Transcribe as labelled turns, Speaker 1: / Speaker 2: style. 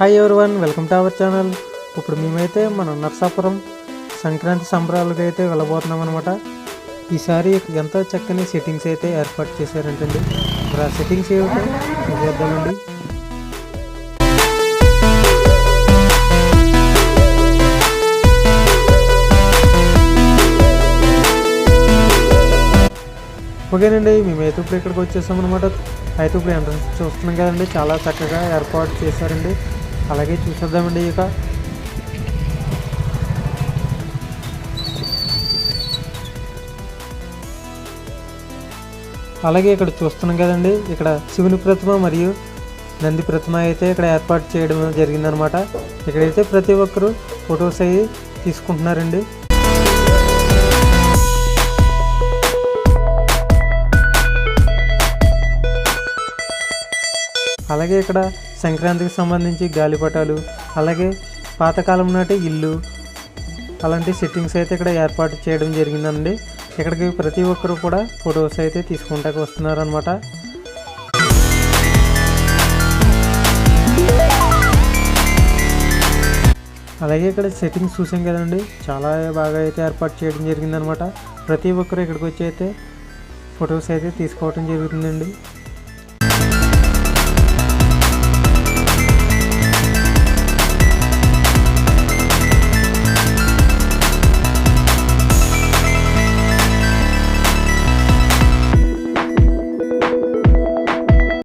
Speaker 1: Hi one welcome to our channel ఇప్పుడు మేమైతే మన నర్సాపురం సంక్రాంతి సంబరాలకు అయితే వెళ్ళబోతున్నాం అనమాట ఈసారి ఎంతో చక్కని సెట్టింగ్స్ అయితే ఏర్పాటు చేశారంటండి. ఇప్పుడు ఆ సెట్టింగ్స్ ఏమిటో చూద్దామండి. ఓకేనండి మేమైతే ఇప్పుడు ఇక్కడికి వచ్చేసాం అనమాట అయితే ఇప్పుడు ఎంట్రన్స్ చూస్తున్నాం కదండి. చాలా చక్కగా ఏర్పాటు చేశారండి. అలాగే చూసేద్దామండి ఇక. అలాగే ఇక్కడ చూస్తున్నాం కదండి ఇక్కడ శివుని ప్రతిమ మరియు నంది ప్రతిమ అయితే ఇక్కడ ఏర్పాటు చేయడం జరిగిందనమాట. ఇక్కడైతే ప్రతి ఒక్కరూ ఫొటోస్ అవి తీసుకుంటున్నారండి. అలాగే ఇక్కడ సంక్రాంతికి సంబంధించి గాలిపటాలు అలాగే పాతకాలం నాటి ఇల్లు అలాంటి సెట్టింగ్స్ అయితే ఇక్కడ ఏర్పాటు చేయడం జరిగిందండి. ఇక్కడికి ప్రతి ఒక్కరు కూడా ఫొటోస్ అయితే తీసుకుంటాకి వస్తున్నారు అనమాట అలాగే ఇక్కడ సెట్టింగ్స్ చూసాం కదండి చాలా బాగా అయితే ఏర్పాటు చేయడం జరిగిందనమాట ప్రతి ఒక్కరు ఇక్కడికి వచ్చి అయితే ఫొటోస్ అయితే తీసుకోవడం జరుగుతుందండి.